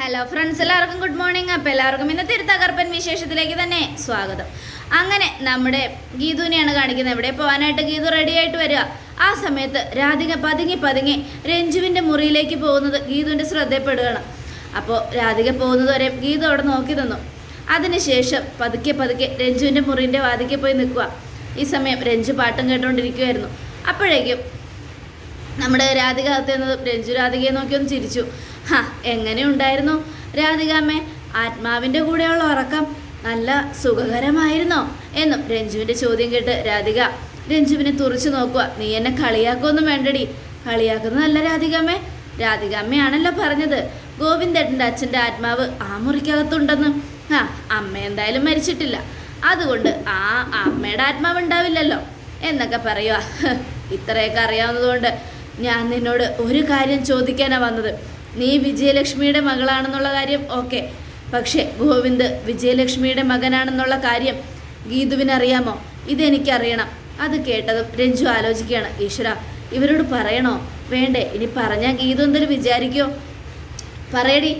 Hello friends എല്ലാവർക്കും good morning അപ്പോൾ എല്ലാവർക്കും ഇന്നത്തെ ഒരു തകർപ്പൻ വിശേഷത്തിലേക്ക് തന്നെ സ്വാഗതം. അങ്ങനെ നമ്മുടെ ഗീതുവിനെയാണ് കാണിക്കുന്നത്. എവിടെ പോകാനായിട്ട് ഗീതു റെഡി ആയിട്ട് വരിക? ആ സമയത്ത് രാധിക പതുങ്ങി പതുങ്ങി രഞ്ജുവിന്റെ മുറിയിലേക്ക് പോകുന്നത് ഗീതുവിന്റെ ശ്രദ്ധയപ്പെടുകയാണ് അപ്പോൾ രാധിക പോകുന്നത് വരെ ഗീതു അവിടെ നോക്കി നിന്നു. അതിനുശേഷം പതുക്കെ പതുക്കെ രഞ്ജുവിന്റെ മുറിന്റെ വാതിക്കെ പോയി നിൽക്കുക. ഈ സമയം രഞ്ജു പാട്ടും കേട്ടുകൊണ്ടിരിക്കുമായിരുന്നു അപ്പോഴേക്കും നമ്മുടെ രാധിക അകത്തുന്നത് രഞ്ജു രാധികയെ നോക്കി ഒന്ന് ചിരിച്ചു. എങ്ങനെ ഉണ്ടായിരുന്നു? രാധികാമ്മേ ആത്മാവിന്റെ കൂടെയുള്ള ഉറക്കം നല്ല സുഖകരമായിരുന്നോ? എന്നും രഞ്ജുവിന്റെ ചോദ്യം കേട്ട് രാധിക രഞ്ജുവിനെ തുറച്ചു നോക്കുക നീ എന്നെ കളിയാക്കൊന്നും വേണ്ടടി. കളിയാക്കുന്നതല്ല രാധികാമ്മേ രാധികാമ്മയാണല്ലോ പറഞ്ഞത്. ഗോവിന്ദേട്ടന്റെ അച്ഛന്റെ ആത്മാവ് ആ മുറിക്കകത്തുണ്ടെന്ന്. ആ അമ്മ എന്തായാലും മരിച്ചിട്ടില്ല. അതുകൊണ്ട് ആ അമ്മയുടെ ആത്മാവ് ഉണ്ടാവില്ലല്ലോ. എന്നൊക്കെ പറയുക ഇത്രയൊക്കെ അറിയാവുന്നതുകൊണ്ട് ഞാൻ നിന്നോട് ഒരു കാര്യം ചോദിക്കാനാണ് വന്നത്. നീ വിജയലക്ഷ്മിയുടെ മകളാണെന്നുള്ള കാര്യം ഓക്കെ. പക്ഷേ ഗോവിന്ദ് വിജയലക്ഷ്മിയുടെ മകനാണെന്നുള്ള കാര്യം ഗീതുവിനറിയാമോ? ഇതെനിക്കറിയണം. അത് കേട്ടതും രഞ്ജു ആലോചിക്കുകയാണ്. ഈശ്വര ഇവരോട് പറയണോ? വേണ്ടേ ഇനി പറഞ്ഞാൽ ഗീതു എന്തൊരു വിചാരിക്കോ? പറയടി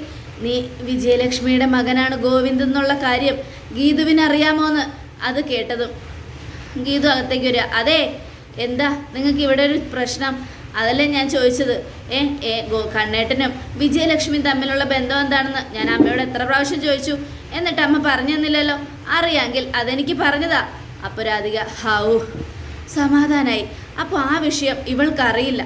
നീ വിജയലക്ഷ്മിയുടെ മകനാണ് ഗോവിന്ദ് എന്നുള്ള കാര്യം ഗീതുവിനറിയാമോന്ന്? അത് കേട്ടതും ഗീതു അകത്തേക്ക് വരിക. അതെ എന്താ? നിങ്ങൾക്ക് ഇവിടെ ഒരു പ്രശ്നം. അതല്ലേ ഞാൻ ചോദിച്ചത്. ഏ ഏ കണ്ണേട്ടനും വിജയലക്ഷ്മിയും തമ്മിലുള്ള ബന്ധം എന്താണെന്ന് ഞാൻ അമ്മയോട് എത്ര പ്രാവശ്യം ചോദിച്ചു. എന്നിട്ട് അമ്മ പറഞ്ഞു തന്നില്ലല്ലോ. അറിയാമെങ്കിൽ അതെനിക്ക് പറഞ്ഞതാ. അപ്പോൾ രാധിക ഹൗ സമാധാനായി. അപ്പോൾ ആ വിഷയം ഇവൾക്കറിയില്ല.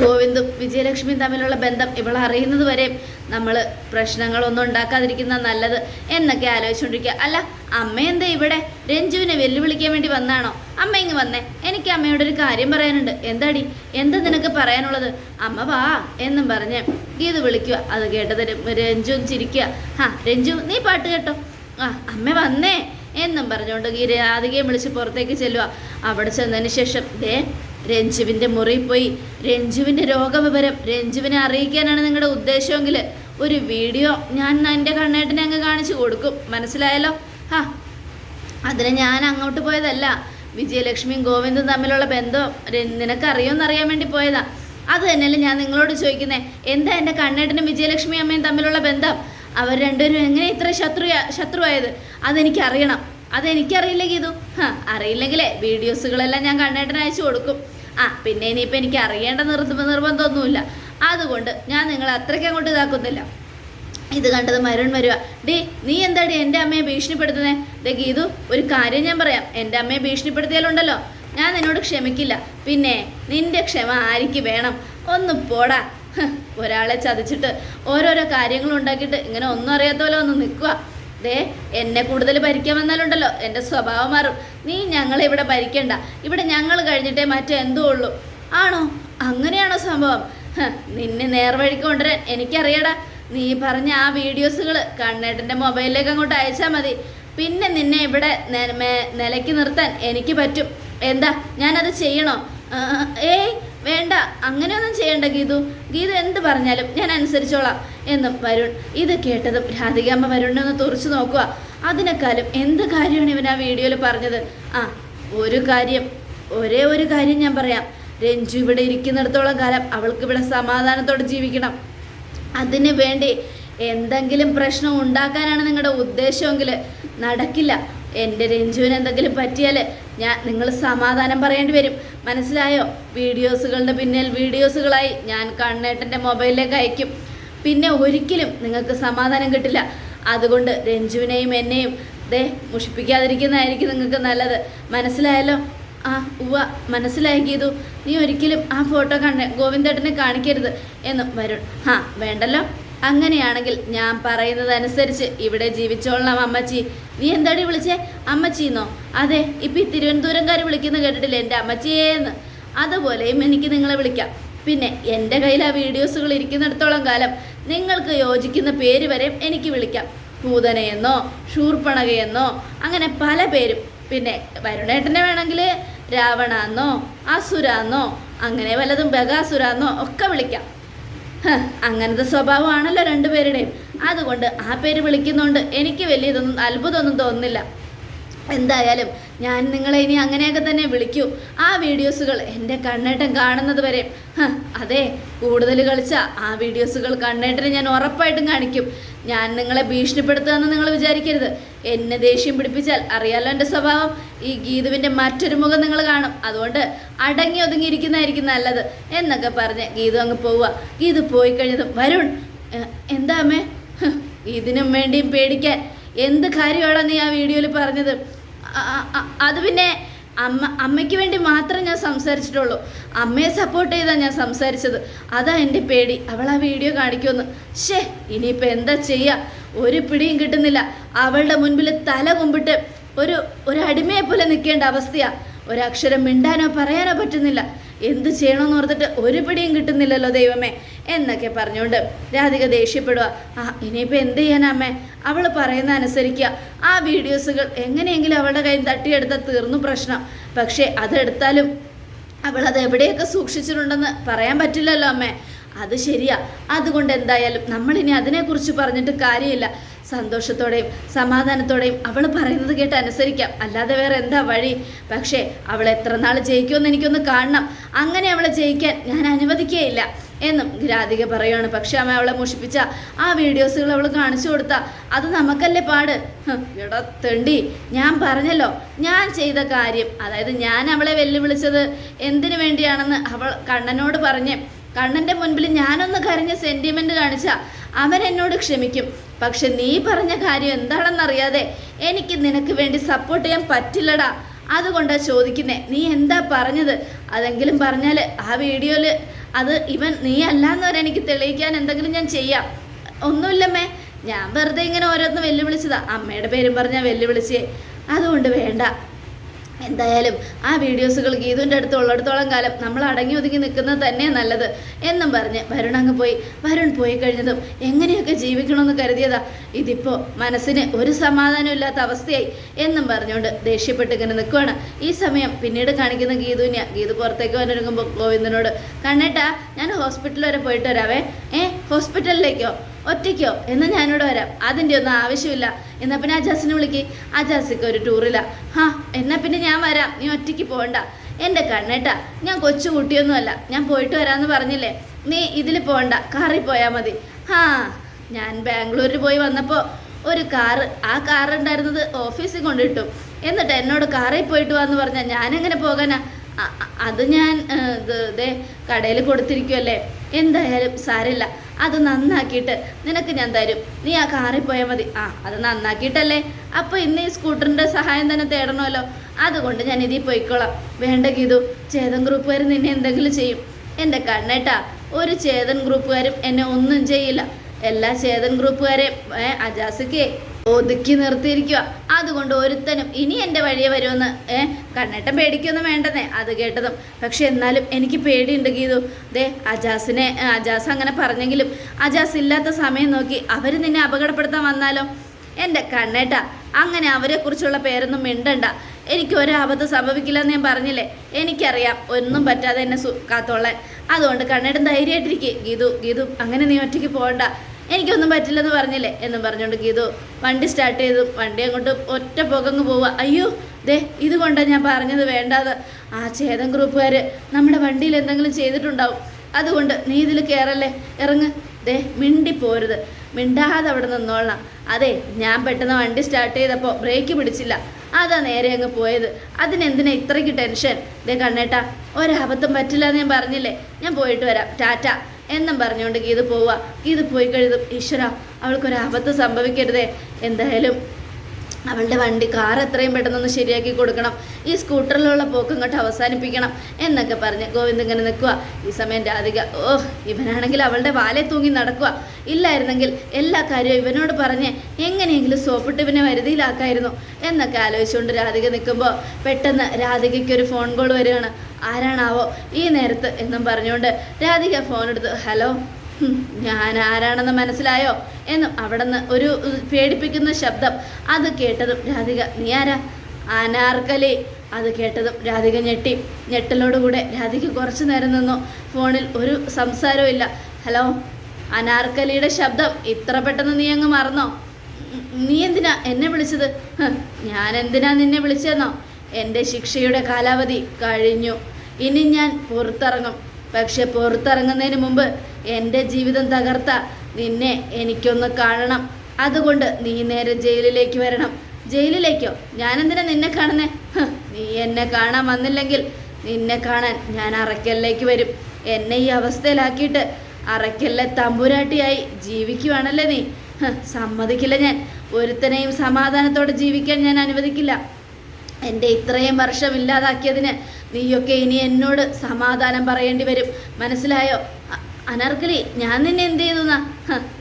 ഗോവിന്ദും വിജയലക്ഷ്മിയും തമ്മിലുള്ള ബന്ധം ഇവൾ അറിയുന്നത് വരെ നമ്മൾ പ്രശ്നങ്ങളൊന്നും ഉണ്ടാക്കാതിരിക്കുന്ന നല്ലത് എന്നൊക്കെ ആലോചിച്ചുകൊണ്ടിരിക്കുക അല്ല അമ്മ എന്താ ഇവിടെ? രഞ്ജുവിനെ വെല്ലുവിളിക്കാൻ വേണ്ടി വന്നാണോ? അമ്മ ഇങ്ങ് വന്നേ. എനിക്ക് അമ്മയോട് ഒരു കാര്യം പറയാനുണ്ട്. എന്താടി? എന്താ നിനക്ക് പറയാനുള്ളത്? അമ്മ വാ എന്നും പറഞ്ഞ് ഗീത് വിളിക്കുക. അത് കേട്ടത് രഞ്ജു ചിരിക്കുക. ആ രഞ്ജു നീ പാട്ട് കേട്ടോ. ആ അമ്മ വന്നേ എന്നും പറഞ്ഞുകൊണ്ട് ഗീര രാധികയും വിളിച്ച് പുറത്തേക്ക് ചെല്ലുക. അവിടെ ചെന്നതിന് ശേഷം ദേ രഞ്ജുവിന്റെ മുറിയിൽ പോയി. രഞ്ജുവിന്റെ രോഗവിവരം രഞ്ജുവിനെ അറിയിക്കാനാണ് നിങ്ങളുടെ ഉദ്ദേശമെങ്കിൽ ഒരു വീഡിയോ ഞാൻ എന്റെ കണ്ണേട്ടിനെ അങ്ങ് കാണിച്ചു കൊടുക്കും. മനസ്സിലായല്ലോ? ആ അതിന് ഞാൻ അങ്ങോട്ട് പോയതല്ല. വിജയലക്ഷ്മിയും ഗോവിന്ദും തമ്മിലുള്ള ബന്ധം നിനക്കറിയുമെന്നറിയാൻ വേണ്ടി പോയതാ. അത് തന്നെയല്ലേ ഞാൻ നിങ്ങളോട് ചോദിക്കുന്നത് എന്താ എന്റെ കണ്ണേട്ടനും വിജയലക്ഷ്മി അമ്മയും തമ്മിലുള്ള ബന്ധം? അവർ രണ്ടുപേരും എങ്ങനെ ഇത്ര ശത്രു ശത്രുവായത്? അതെനിക്കറിയണം. അതെനിക്കറിയില്ല ഗീതു? അറിയില്ലെങ്കിലേ വീഡിയോസുകളെല്ലാം ഞാൻ കണ്ണേട്ടന് അയച്ചു കൊടുക്കും. ആ പിന്നെ ഇനിയിപ്പോൾ എനിക്ക് അറിയേണ്ട നിർബന്ധം നിർബന്ധമൊന്നുമില്ല. അതുകൊണ്ട് ഞാൻ നിങ്ങളെ അത്രയ്ക്ക് അങ്ങോട്ട് ഇതാക്കുന്നില്ല. ഇത് കണ്ടത് മരുൺ വരുക ഡേ നീ എന്താടി എന്റെ അമ്മയെ ഭീഷണിപ്പെടുത്തുന്നേ? ദേ ഗീതു ഒരു കാര്യം ഞാൻ പറയാം. എന്റെ അമ്മയെ ഭീഷണിപ്പെടുത്തിയാലുണ്ടല്ലോ. ഞാൻ നിന്നോട് ക്ഷമിക്കില്ല. പിന്നെ നിന്റെ ക്ഷമ ആർക്ക് വേണം? ഒന്ന് പോടാ. ഒരാളെ ചതിച്ചിട്ട് ഓരോരോ കാര്യങ്ങൾ ഉണ്ടാക്കിയിട്ട് ഇങ്ങനെ ഒന്നും അറിയാത്ത പോലെ ഒന്ന് നിൽക്കുക ദേ എന്നെ കൂടുതൽ ഭരിക്കാൻ വന്നാലുണ്ടല്ലോ. എന്റെ സ്വഭാവം മാറും. നീ ഞങ്ങളെ ഇവിടെ ഭരിക്കണ്ട. ഇവിടെ ഞങ്ങൾ കഴിഞ്ഞിട്ടേ മറ്റേ എന്തോ ഉള്ളൂ. ആണോ? അങ്ങനെയാണോ സംഭവം? നിന്നെ നേർവഴിക്ക് കൊണ്ടുവരാൻ എനിക്കറിയടാ. നീ പറഞ്ഞ ആ വീഡിയോസുകൾ കണ്ണേട്ടന്റെ മൊബൈലിലേക്ക് അങ്ങോട്ട് അയച്ചാൽ മതി. പിന്നെ നിന്നെ ഇവിടെ നിലയ്ക്ക് നിർത്താൻ എനിക്ക് പറ്റും. എന്താ? ഞാനത് ചെയ്യണോ? ഏയ് വേണ്ട അങ്ങനെയൊന്നും ചെയ്യണ്ട ഗീതു. ഗീതു എന്ത് പറഞ്ഞാലും ഞാൻ അനുസരിച്ചോളാം എന്നും വരുൺ. ഇത് കേട്ടതും രാധികാമ്മ വരുണിനെ ഒന്ന് തുറച്ചു നോക്കുക. അതിനേക്കാളും എന്ത് കാര്യമാണ് ഇവൻ ആ വീഡിയോയിൽ പറഞ്ഞത്? ആ ഒരു കാര്യം ഒരേ ഒരു കാര്യം ഞാൻ പറയാം. രഞ്ജു ഇവിടെ ഇരിക്കുന്നിടത്തോളം കാലം അവൾക്ക് ഇവിടെ സമാധാനത്തോടെ ജീവിക്കണം. അതിന് വേണ്ടി എന്തെങ്കിലും പ്രശ്നം ഉണ്ടാക്കാനാണ് നിങ്ങളുടെ ഉദ്ദേശമെങ്കിൽ നടക്കില്ല. എന്റെ രഞ്ജുവിന് എന്തെങ്കിലും പറ്റിയാൽ ഞാൻ നിങ്ങൾ സമാധാനം പറയേണ്ടി വരും. മനസ്സിലായോ? വീഡിയോസുകളുടെ പിന്നിൽ വീഡിയോസുകളായി ഞാൻ കണ്ണേട്ടന്റെ മൊബൈലിലേക്ക് അയക്കും. പിന്നെ ഒരിക്കലും നിങ്ങൾക്ക് സമാധാനം കിട്ടില്ല. അതുകൊണ്ട് രഞ്ജുവിനെയും എന്നെയും ദേ മുഷിപ്പിക്കാതിരിക്കുന്നതായിരിക്കും നിങ്ങൾക്ക് നല്ലത്. മനസ്സിലായല്ലോ? ആ ഉവ മനസ്സിലായി ഗീതു. നീ ഒരിക്കലും ആ ഫോട്ടോ കണ്ട ഗോവിന്ദേട്ടനെ കാണിക്കരുത് എന്നും വരുൺ ആ വേണ്ടല്ലോ? അങ്ങനെയാണെങ്കിൽ ഞാൻ പറയുന്നത് അനുസരിച്ച് ഇവിടെ ജീവിച്ചോളണം അമ്മച്ചി. നീ എന്താടി വിളിച്ചേ? അമ്മച്ചിന്നോ? അതെ ഇപ്പം ഈ തിരുവനന്തപുരംകാർ വിളിക്കുന്ന കേട്ടിട്ടില്ല എന്റെ അമ്മച്ചിയേന്ന്? അതുപോലെയും എനിക്ക് നിങ്ങളെ വിളിക്കാം. പിന്നെ എന്റെ കയ്യിൽ ആ വീഡിയോസുകൾ ഇരിക്കുന്നിടത്തോളം കാലം നിങ്ങൾക്ക് യോജിക്കുന്ന പേര് വരെ എനിക്ക് വിളിക്കാം. പൂതനയെന്നോ ഷൂർപ്പണകയെന്നോ അങ്ങനെ പല പേരും. പിന്നെ വരുണേട്ടനെ വേണമെങ്കിൽ രാവണാന്നോ അസുരാന്നോ അങ്ങനെ വല്ലതും ബഗാസുരാന്നോ ഒക്കെ വിളിക്കാം. അങ്ങനത്തെ സ്വഭാവമാണല്ലോ രണ്ടുപേരുടെയും. അതുകൊണ്ട് ആ പേര് വിളിക്കുന്നുണ്ട്. എനിക്ക് വലിയ ഇതൊന്നും അത്ഭുതമൊന്നും തോന്നുന്നില്ല. എന്തായാലും ഞാൻ നിങ്ങളെ ഇനി അങ്ങനെയൊക്കെ തന്നെ വിളിക്കൂ. ആ വീഡിയോസുകൾ എന്റെ കണ്ണേട്ടൻ കാണുന്നത് വരെ. അതെ കൂടുതൽ കളിച്ച ആ വീഡിയോസുകൾ കണ്ണേട്ടനെ ഞാൻ ഉറപ്പായിട്ടും കാണിക്കും. ഞാൻ നിങ്ങളെ ഭീഷണിപ്പെടുത്തുകയെന്ന് നിങ്ങൾ വിചാരിക്കരുത്. എന്നെ ദേഷ്യം പിടിപ്പിച്ചാൽ അറിയാലോ എന്റെ സ്വഭാവം. ഈ ഗീതുവിന്റെ മറ്റൊരു മുഖം നിങ്ങൾ കാണും. അതുകൊണ്ട് അടങ്ങി ഒതുങ്ങിയിരിക്കുന്നതായിരിക്കും നല്ലത് എന്നൊക്കെ പറഞ്ഞ് ഗീതു അങ്ങ് പോവുക. ഗീതു പോയി കഴിഞ്ഞതും വരുൺ "എ, എന്താ അമ്മേ? ഇതിനും വേണ്ടിയും പേടിക്കാൻ. എന്ത് കാര്യമാണ് നീ ആ വീഡിയോയിൽ പറഞ്ഞത്? അത് പിന്നെ അമ്മ അമ്മയ്ക്ക് വേണ്ടി മാത്രം ഞാൻ സംസാരിച്ചിട്ടുള്ളൂ. അമ്മയെ സപ്പോർട്ട് ചെയ്താൽ ഞാൻ സംസാരിച്ചത്. അതാ എന്റെ പേടി. അവൾ ആ വീഡിയോ കാണിക്കുമെന്ന്. ഷേ ഇനിയിപ്പോൾ എന്താ ചെയ്യുക ഒരു പിടിയും കിട്ടുന്നില്ല. അവളുടെ മുൻപിൽ തല കുമ്പിട്ട് ഒരു ഒരു അടിമയെ പോലെ നിൽക്കേണ്ട അവസ്ഥയാണ് ഒരക്ഷരം മിണ്ടാനോ പറയാനോ പറ്റുന്നില്ല. എന്ത് ചെയ്യണമെന്ന് ഓർത്തിട്ട് ഒരു പിടിയും കിട്ടുന്നില്ലല്ലോ ദൈവമേ എന്നൊക്കെ പറഞ്ഞുകൊണ്ട് രാധിക ദേഷ്യപ്പെടുക ആ ഇനിയിപ്പോൾ എന്ത് ചെയ്യാനമ്മേ അവൾ പറയുന്ന അനുസരിക്കുക. ആ വീഡിയോസുകൾ എങ്ങനെയെങ്കിലും അവളുടെ കയ്യിൽ തട്ടിയെടുത്താൽ തീർന്നു പ്രശ്നം. പക്ഷേ അതെടുത്താലും അവൾ അത് എവിടെയൊക്കെ സൂക്ഷിച്ചിട്ടുണ്ടെന്ന് പറയാൻ പറ്റില്ലല്ലോ അമ്മേ. അത് ശരിയാ. അതുകൊണ്ട് എന്തായാലും നമ്മളിനി അതിനെക്കുറിച്ച് പറഞ്ഞിട്ട് കാര്യമില്ല. സന്തോഷത്തോടെയും സമാധാനത്തോടെയും അവൾ പറയുന്നത് കേട്ട് അനുസരിക്കാം. അല്ലാതെ വേറെ എന്താ വഴി? പക്ഷേ അവൾ എത്ര നാൾ ജയിക്കുമെന്ന് എനിക്കൊന്ന് കാണണം. അങ്ങനെ അവളെ ജയിക്കാൻ ഞാൻ അനുവദിക്കുകയില്ല എന്നും രാധിക പറയുകയാണ് പക്ഷെ അമ്മ അവളെ മുഷിപ്പിച്ച ആ വീഡിയോസുകൾ അവൾ കാണിച്ചു കൊടുത്ത. അത് നമുക്കല്ലേ പാട്? എടാ ഞാൻ പറഞ്ഞല്ലോ. ഞാൻ ചെയ്ത കാര്യം അതായത് ഞാൻ അവളെ വെല്ലുവിളിച്ചത് എന്തിനു വേണ്ടിയാണെന്ന് അവൾ കണ്ണനോട് പറഞ്ഞ് കണ്ണന്റെ മുൻപിൽ ഞാനൊന്ന് കരഞ്ഞ സെന്റിമെന്റ് കാണിച്ച അവൻ എന്നോട് ക്ഷമിക്കും. പക്ഷെ നീ പറഞ്ഞ കാര്യം എന്താണെന്നറിയാതെ എനിക്ക് നിനക്ക് വേണ്ടി സപ്പോർട്ട് ചെയ്യാൻ പറ്റില്ലടാ. അതുകൊണ്ടാണ് ചോദിക്കുന്നേ നീ എന്താ പറഞ്ഞത്? അതെങ്കിലും പറഞ്ഞാൽ ആ വീഡിയോയിൽ അത് ഇവൻ നീ അല്ലാന്ന് വരെ എനിക്ക് തെളിയിക്കാൻ എന്തെങ്കിലും ഞാൻ ചെയ്യാം. ഒന്നുമില്ലമ്മേ ഞാൻ വെറുതെ ഇങ്ങനെ ഓരോന്ന് വെല്ലുവിളിച്ചതാ. അമ്മയുടെ പേരും പറഞ്ഞാൽ വെല്ലുവിളിച്ചേ. അതുകൊണ്ട് വേണ്ട. എന്തായാലും ആ വീഡിയോസുകൾ ഗീതുവിന്റെ അടുത്ത് ഉള്ളിടത്തോളം കാലം നമ്മൾ അടങ്ങി ഒതുങ്ങി നിൽക്കുന്നത് തന്നെ നല്ലത് എന്നും പറഞ്ഞ് വരുൺ അങ്ങ് പോയി. വരുൺ പോയി കഴിഞ്ഞതും എങ്ങനെയൊക്കെ ജീവിക്കണമെന്ന് കരുതിയതാ? ഇതിപ്പോൾ മനസ്സിന് ഒരു സമാധാനം ഇല്ലാത്ത അവസ്ഥയായി എന്നും പറഞ്ഞുകൊണ്ട് ദേഷ്യപ്പെട്ട് ഇങ്ങനെ നിൽക്കുവാണ്. ഈ സമയം പിന്നീട് കാണിക്കുന്ന ഗീതുവിനെയാ ഗീതു പുറത്തേക്ക് വന്നിരിക്കുമ്പോൾ ഗോവിന്ദനോട് കണ്ണേട്ടാ ഞാൻ ഹോസ്പിറ്റൽ വരെ പോയിട്ട് വരാവേ. ഏ ഹോസ്പിറ്റലിലേക്കോ? ഒറ്റയ്ക്കോ? എന്നാൽ ഞാനിവിടെ വരാം. അതിന്റെ ഒന്നും ആവശ്യമില്ല. എന്നാൽ പിന്നെ അജാസിനെ വിളിക്ക്. അജാസിക്ക് ഒരു ടൂറില്ല. ഹാ എന്നാൽ പിന്നെ ഞാൻ വരാം. നീ ഒറ്റയ്ക്ക് പോകണ്ട. എന്റെ കണ്ണേട്ടാ ഞാൻ കൊച്ചു കുട്ടിയൊന്നുമല്ല. ഞാൻ പോയിട്ട് വരാമെന്ന് പറഞ്ഞില്ലേ? നീ ഇതിൽ പോകണ്ട. കാറിൽ പോയാൽ മതി. ഹാ ഞാൻ ബാംഗ്ലൂരിൽ പോയി വന്നപ്പോൾ ഒരു കാറ് ആ കാർ ഉണ്ടായിരുന്നത് ഓഫീസിൽ കൊണ്ടിട്ടു. എന്നിട്ട് എന്നോട് കാറിൽ പോയിട്ട് വാന്ന് പറഞ്ഞാൽ ഞാനെങ്ങനെ പോകാനാ? അത് ഞാൻ ഇത് ദേ കടയിൽ കൊടുത്തിരിക്കുമല്ലേ എന്തായാലും സാരമില്ല. അത് നന്നാക്കിയിട്ട് നിനക്ക് ഞാൻ തരും. നീ ആ കാറിൽ പോയാൽ മതി. ആ അത് നന്നാക്കിയിട്ടല്ലേ? അപ്പോൾ ഇന്ന് ഈ സ്കൂട്ടറിന്റെ സഹായം തന്നെ തേടണമല്ലോ. അതുകൊണ്ട് ഞാൻ ഇതിൽ പോയിക്കോളാം. വേണ്ട ഗീതു ചേതൻ ഗ്രൂപ്പുകാർ നിന്നെ എന്തെങ്കിലും ചെയ്യും. എന്റെ കണ്ണേട്ടാ ഒരു ചേതൻ ഗ്രൂപ്പുകാരും എന്നെ ഒന്നും ചെയ്യില്ല. എല്ലാ ചേതൻ ഗ്രൂപ്പുകാരെയും അജാസിക്ക് ഒതുക്കി നിർത്തിയിരിക്കുക അതുകൊണ്ട് ഒരുത്തനും ഇനി എന്റെ വഴിയെ വരുമെന്ന് ഏ കണ്ണേട്ടൻ പേടിക്കൊന്നും വേണ്ടെന്നേ അത് കേട്ടതും. പക്ഷെ എന്നാലും എനിക്ക് പേടിയുണ്ട് ഗീതു. ദേ അജാസിനെ അജാസ് അങ്ങനെ പറഞ്ഞെങ്കിലും അജാസ് ഇല്ലാത്ത സമയം നോക്കി അവർ നിന്നെ അപകടപ്പെടുത്താൻ വന്നാലോ? എന്റെ കണ്ണേട്ട അങ്ങനെ അവരെക്കുറിച്ചുള്ള പേരൊന്നും മിണ്ടണ്ട. എനിക്ക് ഒരാപത്ത് സംഭവിക്കില്ല എന്ന് ഞാൻ പറഞ്ഞില്ലേ? എനിക്കറിയാം ഒന്നും പറ്റാതെ എന്നെ കാത്തോളാൻ. അതുകൊണ്ട് കണ്ണേട്ടൻ ധൈര്യമായിട്ടിരിക്കുക ഗീതു ഗീതു അങ്ങനെ നീ ഒറ്റയ്ക്ക് പോകണ്ട. എനിക്കൊന്നും പറ്റില്ലെന്ന് പറഞ്ഞില്ലേ? എന്നും പറഞ്ഞുകൊണ്ട് ഗീതു വണ്ടി സ്റ്റാർട്ട് ചെയ്തു. വണ്ടി അങ്ങോട്ട് ഒറ്റ പുകങ്ങ് പോവുക. അയ്യോ ദേ ഇതുകൊണ്ടാണ് ഞാൻ പറഞ്ഞത് വേണ്ടാത്. ആ ചേതൻ ഗ്രൂപ്പുകാർ നമ്മുടെ വണ്ടിയിൽ എന്തെങ്കിലും ചെയ്തിട്ടുണ്ടാവും. അതുകൊണ്ട് നീ ഇതിൽ കയറല്ലേ ഇറങ്ങ്. ദേ മിണ്ടി പോരുത്. മിണ്ടാതെ അവിടെ നിന്നോളണം അതെ ഞാൻ പെട്ടെന്ന് വണ്ടി സ്റ്റാർട്ട് ചെയ്തപ്പോൾ ബ്രേക്ക് പിടിച്ചില്ല. അതാ നേരെ അങ്ങ് പോയത്. അതിനെന്തിനാ ഇത്രയ്ക്ക് ടെൻഷൻ ദേ കണ്ണേട്ടാ ഒരബദ്ധം പറ്റില്ല എന്ന് ഞാൻ പറഞ്ഞില്ലേ? ഞാൻ പോയിട്ട് വരാം. ടാറ്റ. എന്നും പറഞ്ഞുകൊണ്ട് ഗീത പോവുക. ഗീത പോയി കഴിയുതും ഈശ്വര അവൾക്കൊരബദ്ധം സംഭവിക്കരുതേ. എന്തായാലും അവളുടെ വണ്ടി കാർ എത്രയും പെട്ടെന്നൊന്ന് ശരിയാക്കി കൊടുക്കണം. ഈ സ്കൂട്ടറിലുള്ള പോക്ക് കൊണ്ട് അവസാനിപ്പിക്കണം എന്നൊക്കെ പറഞ്ഞ് ഗോവിന്ദ് ഇങ്ങനെ നിൽക്കുക ഈ സമയം രാധിക ഓ ഇവനാണെങ്കിൽ അവളുടെ വാലെ തൂങ്ങി നടക്കുക ഇല്ലായിരുന്നെങ്കിൽ എല്ലാ കാര്യവും ഇവനോട് പറഞ്ഞ് എങ്ങനെയെങ്കിലും സോപ്പിട്ട് ഇവനെ വരുതിയിലാക്കായിരുന്നു എന്നൊക്കെ ആലോചിച്ചുകൊണ്ട് രാധിക നിൽക്കുമ്പോൾ പെട്ടെന്ന് രാധികയ്ക്ക് ഒരു ഫോൺ കോൾ വരികയാണ്. ആരാണാവോ ഈ നേരത്ത് എന്നും പറഞ്ഞുകൊണ്ട് രാധിക ഫോൺ എടുത്ത് ഹലോ ഞാൻ ആരാണെന്ന് മനസ്സിലായോ? എന്നും നിന്ന് ഒരു പേടിപ്പിക്കുന്ന ശബ്ദം അത് കേട്ടതും രാധിക നീ ആരാ? അനാർക്കലി അത് കേട്ടതും രാധിക ഞെട്ടി. ഞെട്ടലോടുകൂടെ രാധിക കുറച്ചു നേരം നിന്നു. ഫോണിൽ ഒരു സംസാരവും ഇല്ല. ഹലോ അനാർക്കലിയുടെ ശബ്ദം ഇത്ര പെട്ടെന്ന് നീ അങ്ങ് മറന്നോ? നീ എന്തിനാ എന്നെ വിളിച്ചത്? ഞാൻ എന്തിനാ നിന്നെ വിളിച്ചതെന്നോ എന്റെ ശിക്ഷയുടെ കാലാവധി കഴിഞ്ഞു. ഇനി ഞാൻ പുറത്തിറങ്ങും. പക്ഷെ പുറത്തിറങ്ങുന്നതിന് മുമ്പ് എന്റെ ജീവിതം തകർത്ത നിന്നെ എനിക്കൊന്ന് കാണണം. അതുകൊണ്ട് നീ നേരെ ജയിലിലേക്ക് വരണം. ജയിലിലേക്കോ? ഞാനെന്തിനാ നിന്നെ കാണുന്നേ? നീ എന്നെ കാണാൻ വന്നില്ലെങ്കിൽ നിന്നെ കാണാൻ ഞാൻ അറയ്ക്കലിലേക്ക് വരും. എന്നെ ഈ അവസ്ഥയിലാക്കിയിട്ട് അറയ്ക്കലിലെ തമ്പുരാട്ടിയായി ജീവിക്കുവാണല്ലേ നീ? സമ്മതിക്കില്ല ഞാൻ. ഒരുത്തനെയും സമാധാനത്തോടെ ജീവിക്കാൻ ഞാൻ അനുവദിക്കില്ല. എന്റെ ഇത്രയും വർഷം ഇല്ലാതാക്കിയതിന് നീയൊക്കെ ഇനി എന്നോട് സമാധാനം പറയേണ്ടി വരും. മനസ്സിലായോ? അനർക്കലി ഞാൻ നിന്നെ എന്ത് ചെയ്തു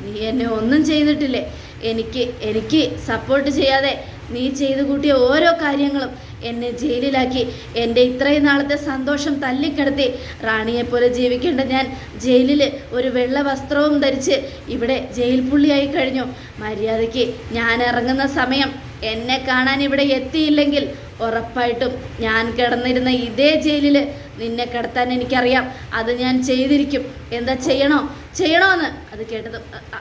നീ എന്നെ ഒന്നും ചെയ്തിട്ടില്ലേ? എനിക്ക് എനിക്ക് സപ്പോർട്ട് ചെയ്യാതെ നീ ചെയ്തു കൂട്ടിയ ഓരോ കാര്യങ്ങളും എന്നെ ജയിലിലാക്കി എന്റെ ഇത്രയും നാളത്തെ സന്തോഷം തല്ലിക്കിടത്തി റാണിയെപ്പോലെ ജീവിക്കേണ്ട ഞാൻ ജയിലിൽ ഒരു വെള്ള വസ്ത്രവും ധരിച്ച് ഇവിടെ ജയിൽ പുള്ളിയായി കഴിഞ്ഞു. മര്യാദയ്ക്ക് ഞാൻ ഇറങ്ങുന്ന സമയം എന്നെ കാണാൻ ഇവിടെ എത്തിയില്ലെങ്കിൽ ഉറപ്പായിട്ടും ഞാൻ കിടന്നിരുന്ന ഇതേ ജയിലിൽ നിന്നെ കിടത്താൻ എനിക്കറിയാം. അത് ഞാൻ ചെയ്തിരിക്കും. എന്താ ചെയ്യണോ? ചെയ്യണോന്ന് അത് കേട്ടത്.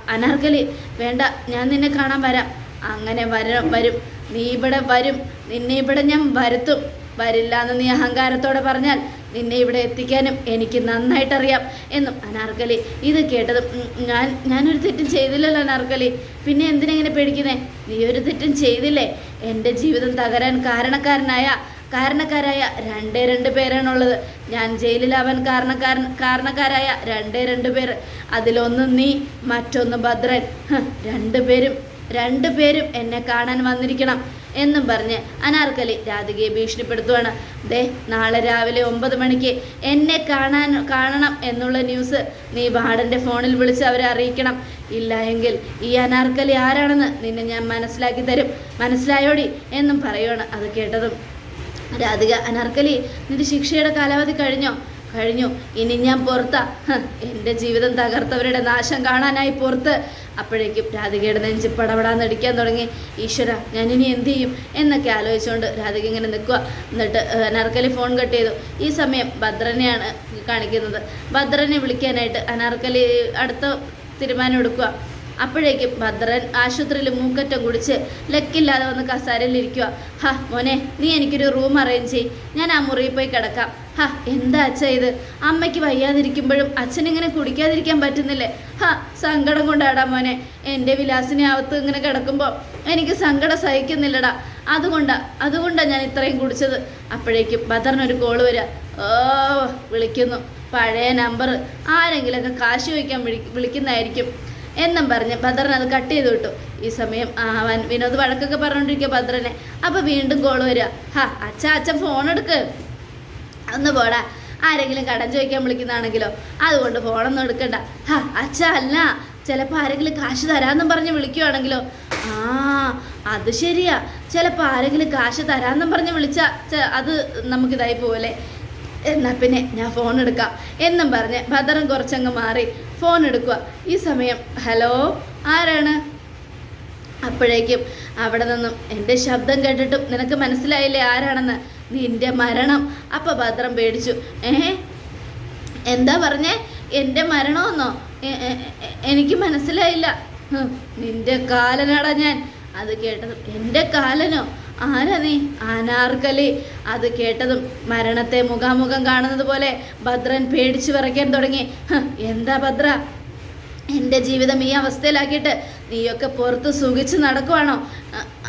അനാർക്കലി വേണ്ട ഞാൻ നിന്നെ കാണാൻ വരാം. അങ്ങനെ വര വരും. നീ ഇവിടെ വരും. നിന്നെ ഇവിടെ ഞാൻ വരുത്തും. വരില്ല എന്ന് നീ അഹങ്കാരത്തോടെ പറഞ്ഞാൽ നിന്നെ ഇവിടെ എത്തിക്കാനും എനിക്ക് നന്നായിട്ടറിയാം എന്നും അനാർക്കലി ഇത് കേട്ടതും. ഞാൻ ഞാനൊരു തെറ്റും ചെയ്തില്ലല്ലോ അനാർക്കലി പിന്നെ എന്തിനെങ്ങനെ പേടിക്കുന്നേ? നീ ഒരു തെറ്റും ചെയ്തില്ലേ? എന്റെ ജീവിതം തകരാൻ കാരണക്കാരനായ കാരണക്കാരായ രണ്ടേ രണ്ട് പേരാണുള്ളത്. ഞാൻ ജയിലിൽ അവൻ കാരണക്കാരൻ കാരണക്കാരായ രണ്ടേ രണ്ട് പേർ അതിലൊന്ന് നീ മറ്റൊന്ന് ഭദ്രൻ. പേരും രണ്ടുപേരും രണ്ടുപേരും എന്നെ കാണാൻ വന്നിരിക്കണം എന്നും പറഞ്ഞ് അനാർക്കലി രാധികയെ ഭീഷണിപ്പെടുത്തുവാണ്. ദേ നാളെ രാവിലെ ഒമ്പത് മണിക്ക് എന്നെ കാണാൻ കാണണം എന്നുള്ള ന്യൂസ് നീ വാർഡന്റെ ഫോണിൽ വിളിച്ച് അവരെ അറിയിക്കണം. ഇല്ല എങ്കിൽ ഈ അനാർക്കലി ആരാണെന്ന് നിന്നെ ഞാൻ മനസ്സിലാക്കി തരും. മനസ്സിലായോടി എന്നും പറയുവാണ് അത് കേട്ടതും. രാധിക അനർക്കലി നിന്റെ ശിക്ഷയുടെ കാലാവധി കഴിഞ്ഞോ? കഴിഞ്ഞു. ഇനി ഞാൻ പുറത്താ. എന്റെ ജീവിതം തകർത്തവരുടെ നാശം കാണാനായി പുറത്ത്. അപ്പോഴേക്കും രാധികയുടെ നെഞ്ച് പടപടാന്നടിക്കാൻ തുടങ്ങി. ഈശ്വര ഇനി എന്ത് ചെയ്യും? എന്നൊക്കെ ആലോചിച്ചുകൊണ്ട് രാധിക ഇങ്ങനെ നിൽക്കുക എന്നിട്ട് അനാർക്കലി ഫോൺ കട്ട് ചെയ്തു. ഈ സമയം ഭദ്രനെയാണ് കാണിക്കുന്നത്. ഭദ്രനെ വിളിക്കാനായിട്ട് അനാർക്കലി അടുത്ത തീരുമാനം എടുക്കുക അപ്പോഴേക്കും ഭദ്രൻ ആശുപത്രിയിൽ മൂക്കറ്റം കുടിച്ച് ലക്കില്ലാതെ വന്ന് കസാരയിൽ ഇരിക്കുക ഹ മോനെ നീ എനിക്കൊരു റൂം അറേഞ്ച് ചെയ് ഞാൻ ആ മുറിയിൽ പോയി കിടക്കാം. ഹാ എന്താ അച്ഛ ഇത്? അമ്മയ്ക്ക് വയ്യാതിരിക്കുമ്പോഴും അച്ഛനിങ്ങനെ കുടിക്കാതിരിക്കാൻ പറ്റുന്നില്ലേ? ഹാ സങ്കടം കൊണ്ടാടാ മോനെ. എന്റെ വിലാസിനെ അകത്ത് ഇങ്ങനെ കിടക്കുമ്പോൾ എനിക്ക് സങ്കടം സഹിക്കുന്നില്ലടാ. അതുകൊണ്ടാ അതുകൊണ്ടാ ഞാൻ ഇത്രയും കുടിച്ചത്. അപ്പോഴേക്കും ഭദ്രനൊരു കോൾ വരിക ഓ വിളിക്കുന്നു. പഴയ നമ്പർ ആരെങ്കിലുമൊക്കെ കാശ് ചോദിക്കാൻ വിളി വിളിക്കുന്നതായിരിക്കും. എന്നും പറഞ്ഞ് ഭദ്രൻ അത് കട്ട് ചെയ്ത് വിട്ടു. ഈ സമയം അവൻ വിനോദ് വഴക്കൊക്കെ പറഞ്ഞുകൊണ്ടിരിക്കുക ഭദ്രനെ. അപ്പോൾ വീണ്ടും കോൾ വരിക. ഹാ അച്ഛ അച്ഛൻ ഫോൺ എടുക്ക്. ഒന്ന് പോടാ. ആരെങ്കിലും കടം ചോദിക്കാൻ വിളിക്കുന്നതാണെങ്കിലോ? അതുകൊണ്ട് ഫോണൊന്നും എടുക്കണ്ട. ഹാ അച്ഛ അല്ല. ചിലപ്പോൾ ആരെങ്കിലും കാശ് തരാമെന്നും പറഞ്ഞ് വിളിക്കുവാണെങ്കിലോ? ആ അത് ശരിയാ. ചിലപ്പോൾ ആരെങ്കിലും കാശ് തരാമെന്നും പറഞ്ഞ് വിളിച്ചാൽ അത് നമുക്കിതായി പോവല്ലേ. എന്നാൽ പിന്നെ ഞാൻ ഫോൺ എടുക്കാം. എന്നും പറഞ്ഞ് ഭദ്രൻ കുറച്ചങ്ങ് മാറി. ഫോൺ എടുക്കുക. ഈ സമയം ഹലോ ആരാണ്? അപ്പോഴേക്കും അവിടെ നിന്നും എന്റെ ശബ്ദം കേട്ടിട്ടും നിനക്ക് മനസ്സിലായില്ലേ ആരാണെന്ന്? നിന്റെ മരണം. അപ്പം ഭദ്രം പേടിച്ചു. ഏ? എന്താ പറഞ്ഞേ? എന്റെ മരണമെന്നോ? എനിക്ക് മനസ്സിലായില്ല. നിന്റെ കാലനാടാ ഞാൻ. അത് കേട്ടതും എന്റെ കാലനോ? ആരാ നീ? അനാർക്കലി. അത് കേട്ടതും മരണത്തെ മുഖാമുഖം കാണുന്നത് പോലെ ഭദ്രൻ പേടിച്ചു വിറയ്ക്കാൻ തുടങ്ങി. എന്താ ഭദ്ര? എന്റെ ജീവിതം ഈ അവസ്ഥയിലാക്കിയിട്ട് നീയൊക്കെ പുറത്ത് സുഖിച്ച് നടക്കുവാണോ?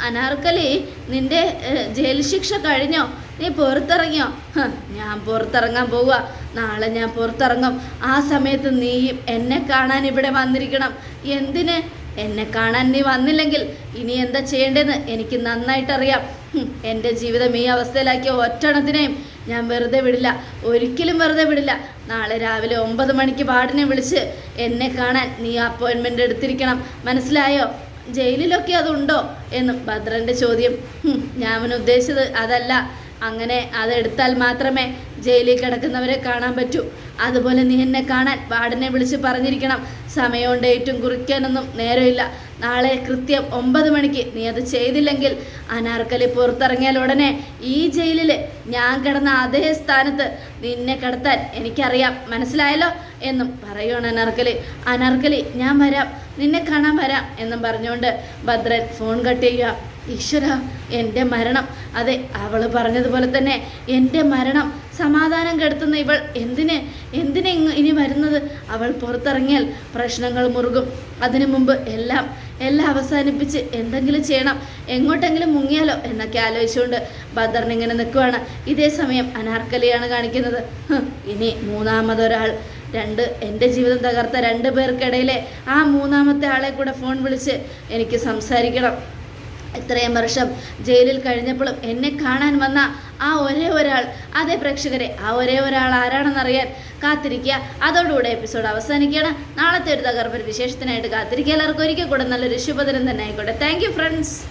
അനാർക്കലി നിന്റെ ജയിൽ ശിക്ഷ കഴിഞ്ഞോ? നീ പുറത്തിറങ്ങിയോ? ഞാൻ പുറത്തിറങ്ങാൻ പോവുക. നാളെ ഞാൻ പുറത്തിറങ്ങും. ആ സമയത്ത് നീയും എന്നെ കാണാൻ ഇവിടെ വന്നിരിക്കണം. എന്തിന്? എന്നെ കാണാൻ നീ വന്നില്ലെങ്കിൽ ഇനി എന്താ ചെയ്യേണ്ടതെന്ന് എനിക്ക് നന്നായിട്ടറിയാം. എന്റെ ജീവിതം ഈ അവസ്ഥയിലാക്കിയ ഒറ്റണത്തിനെയും ഞാൻ വെറുതെ വിടില്ല. ഒരിക്കലും വെറുതെ വിടില്ല. നാളെ രാവിലെ ഒമ്പത് മണിക്ക് പാടിനെ വിളിച്ച് എന്നെ കാണാൻ നീ അപ്പോയിൻമെന്റ് എടുത്തിരിക്കണം. മനസ്സിലായോ? ജയിലിലൊക്കെ അതുണ്ടോ? എന്നും ഭദ്രന്റെ ചോദ്യം. ഞാൻ അവനുദ്ദേശിച്ചത് അതല്ല. അങ്ങനെ അതെടുത്താൽ മാത്രമേ ജയിലിൽ കിടക്കുന്നവരെ കാണാൻ പറ്റൂ. അതുപോലെ നീ എന്നെ കാണാൻ വാർഡനെ വിളിച്ച് പറഞ്ഞിരിക്കണം. സമയമുണ്ട് ഏറ്റവും കുറിക്കാനൊന്നും നേരമില്ല. നാളെ കൃത്യം ഒമ്പത് മണിക്ക് നീ അത് ചെയ്തില്ലെങ്കിൽ അനാർക്കലി പുറത്തിറങ്ങിയാൽ ഉടനെ ഈ ജയിലിൽ ഞാൻ കിടന്ന അതേ സ്ഥാനത്ത് നിന്നെ കിടത്താൻ എനിക്കറിയാം. മനസ്സിലായല്ലോ? എന്നും പറയുകയാണ് അനാർക്കലി. അനാർക്കലി ഞാൻ വരാം. നിന്നെ കാണാൻ വരാം എന്നും പറഞ്ഞുകൊണ്ട് ഭദ്രൻ ഫോൺ കട്ട് ചെയ്യുക. ഈശ്വര എന്റെ മരണം. അതെ അവൾ പറഞ്ഞതുപോലെ തന്നെ എന്റെ മരണം. സമാധാനം കെടുത്തുന്ന ഇവൾ എന്തിന് എന്തിന് ഇനി വരുന്നത്? അവൾ പുറത്തിറങ്ങിയാൽ പ്രശ്നങ്ങൾ മുറുകും. അതിനു മുമ്പ് എല്ലാം എല്ലാം അവസാനിപ്പിച്ച് എന്തെങ്കിലും ചെയ്യണം. എങ്ങോട്ടെങ്കിലും മുങ്ങിയാലോ എന്നൊക്കെ ആലോചിച്ചുകൊണ്ട് ഭദ്രൻ ഇങ്ങനെ നിൽക്കുവാണ്. ഇതേ സമയം അനാർക്കലിയാണ് കാണിക്കുന്നത്. ഇനി മൂന്നാമതൊരാൾ. രണ്ട് എന്റെ ജീവിതം തകർത്ത രണ്ട് പേർക്കിടയിലെ ആ മൂന്നാമത്തെ ആളെ കൂടെ ഫോൺ വിളിച്ച് എനിക്ക് സംസാരിക്കണം. ഇത്രയും വർഷം ജയിലിൽ കഴിഞ്ഞപ്പോഴും എന്നെ കാണാൻ വന്ന ആ ഒരേ ഒരാൾ. അതേ പ്രേക്ഷകരെ ആ ഒരേ ഒരാൾ ആരാണെന്നറിയാൻ കാത്തിരിക്കുക. അതോടുകൂടെ എപ്പിസോഡ് അവസാനിക്കുകയാണ്. നാളത്തെ ഒരു തകർപ്പൻ വിശേഷത്തിനായിട്ട് കാത്തിരിക്കുക. എല്ലാവർക്കും ഒരിക്കൽ കൂടെ നല്ലൊരു ശുഭദിനം തന്നെ ആയിക്കോട്ടെ. Thank friends